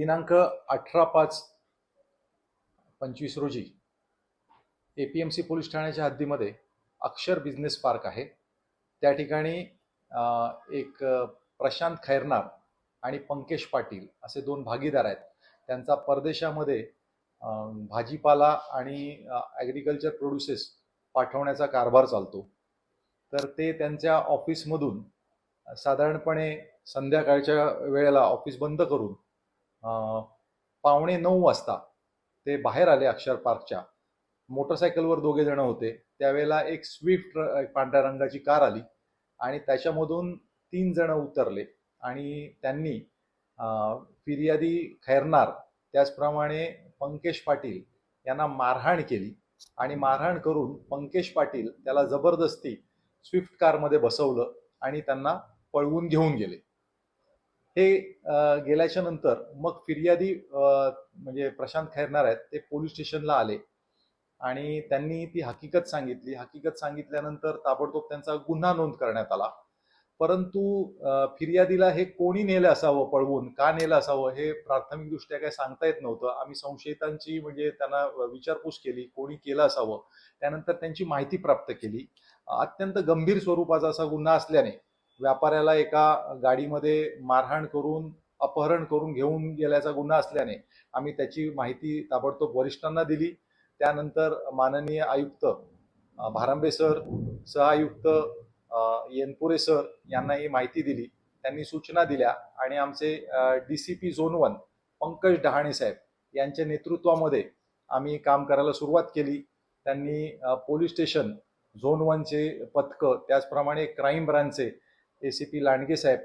दिनांक अठरा पाच पंचवीस रोजी A P M C police ठाण्याच्या हद्दीमध्ये अक्षर बिझनेस पार्क आहे. त्या ठिकाणी एक प्रशांत खैरनार आणि पंकेश पाटील असे दोन भागीदार आहेत. त्यांचा परदेशामध्ये भाजीपाला आणि ॲग्रिकल्चर प्रोड्युसेस पाठवण्याचा कारभार चालतो. तर ते त्यांच्या ऑफिसमधून साधारणपणे संध्याकाळच्या वेळेला ऑफिस बंद करून पावणे नऊ वाजता ते बाहेर आले अक्षर पार्कच्या. मोटरसायकलवर दोघे जण होते. त्यावेळेला एक स्विफ्ट र- पांढऱ्या रंगाची कार आली आणि त्याच्यामधून तीन जण उतरले आणि त्यांनी फिर्यादी खैरनार त्याचप्रमाणे पंकेश पाटील यांना मारहाण केली आणि मारहाण करून पंकेश पाटील त्याला जबरदस्ती स्विफ्ट कारमध्ये बसवलं आणि त्यांना पळवून घेऊन गेले. हे गेल्याच्यानंतर मग फिर्यादी म्हणजे प्रशांत खैरणार आहेत ते पोलीस स्टेशनला आले. आणि त्यांनी ती हकीकत सांगितली. हकीकत सांगितल्यानंतर ताबडतोब त्यांचा गुन्हा नोंद करण्यात आला. परंतु फिर्यादीला हे कोणी नेलं असावं पळवून? का नेलं असावं? हे प्राथमिकदृष्ट्या काही सांगता येत नव्हतं. आम्ही संशयितांची म्हणजे त्यांना विचारपूस केली कोणी केलं असावं? त्यानंतर त्यांची माहिती प्राप्त केली. अत्यंत गंभीर स्वरूपाचा असा गुन्हा असल्याने व्यापाऱ्याला एका गाडीमध्ये मारहाण करून अपहरण करून घेऊन गेल्याचा गुन्हा असल्याने आम्ही त्याची माहिती ताबडतोब वरिष्ठांना दिली. त्यानंतर माननीय आयुक्त भारंबे भारांबे सर सहआयुक्त येनपुरे सर यांना ही माहिती दिली. त्यांनी सूचना दिल्या आणि आमचे D C P zone one Pankaj Dahane साहेब यांच्या नेतृत्वामध्ये आम्ही काम करायला सुरुवात केली. त्यांनी पोलीस स्टेशन झोन वनचे पथकं त्याचप्रमाणे क्राईम ब्रांचचे ए सी पी लांडगे साहेब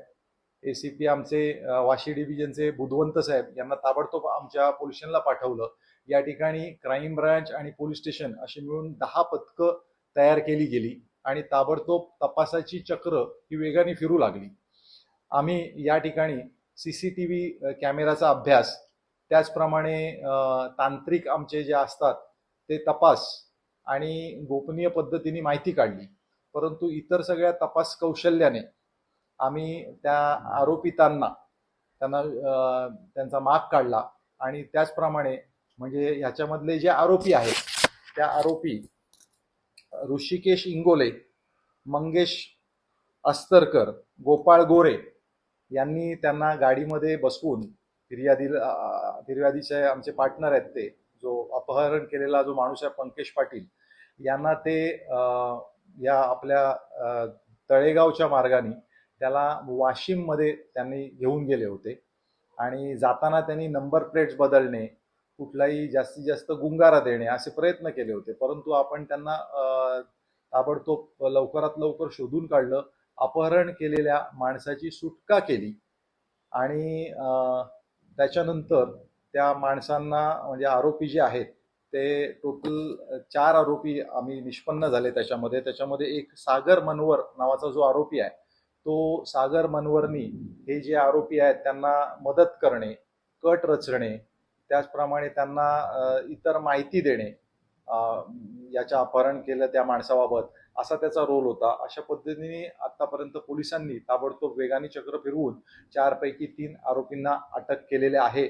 ए सी पी आमचे वाशी डिव्हिजनचे बुधवंत साहेब यांना ताबडतोब आमच्या पोलिशनला पाठवलं. या ठिकाणी क्राईम ब्रांच आणि पोलीस स्टेशन अशी मिळून दहा पथकं तयार केली गेली आणि ताबडतोब तपासाची चक्र ही वेगाने फिरू लागली. आम्ही या ठिकाणी सी सी टी व्ही कॅमेराचा अभ्यास त्याचप्रमाणे तांत्रिक आमचे जे असतात ते तपास आणि गोपनीय पद्धतीने माहिती काढली. परंतु इतर सगळ्या तपास कौशल्याने आम्ही त्या आरोपितांना त्यांना त्यांचा माग काढला. आणि त्याचप्रमाणे म्हणजे ह्याच्यामधले जे आरोपी आहेत त्या आरोपी ऋषिकेश इंगोले मंगेश अस्तरकर गोपाळ गोरे यांनी त्यांना गाडीमध्ये बसवून फिर्यादी फिर्यादीचे आमचे पार्टनर आहेत ते जो अपहरण केलेला जो माणूस आहे पंकेश पाटील यांना ते या आपल्या तळेगावच्या मार्गाने त्याला वाशिममध्ये त्यांनी घेऊन गेले होते. आणि जाताना त्यांनी नंबर प्लेट्स बदलणे कुठलाही जास्तीत जास्त गुंगारा देणे असे प्रयत्न केले होते. परंतु आपण त्यांना ताबडतोब लवकरात लवकर शोधून काढलं. अपहरण केलेल्या माणसाची सुटका केली. आणि त्याच्यानंतर त्या माणसांना म्हणजे आरोपी जे आहेत ते टोटल चार आरोपी आम्ही निष्पन्न झाले त्याच्यामध्ये. त्याच्यामध्ये एक सागर मनवर नावाचा जो आरोपी आहे तो सागर मनवरनी हे जे आरोपी आहेत त्यांना मदत करणे कट रचणे त्याचप्रमाणे त्यांना इतर माहिती देणे याच्या अपहरण केलं त्या माणसाबाबत असा त्याचा रोल होता. अशा पद्धतीने आतापर्यंत पोलिसांनी ताबडतोब वेगाने चक्र फिरवून चारपैकी तीन आरोपींना अटक केलेले आहे.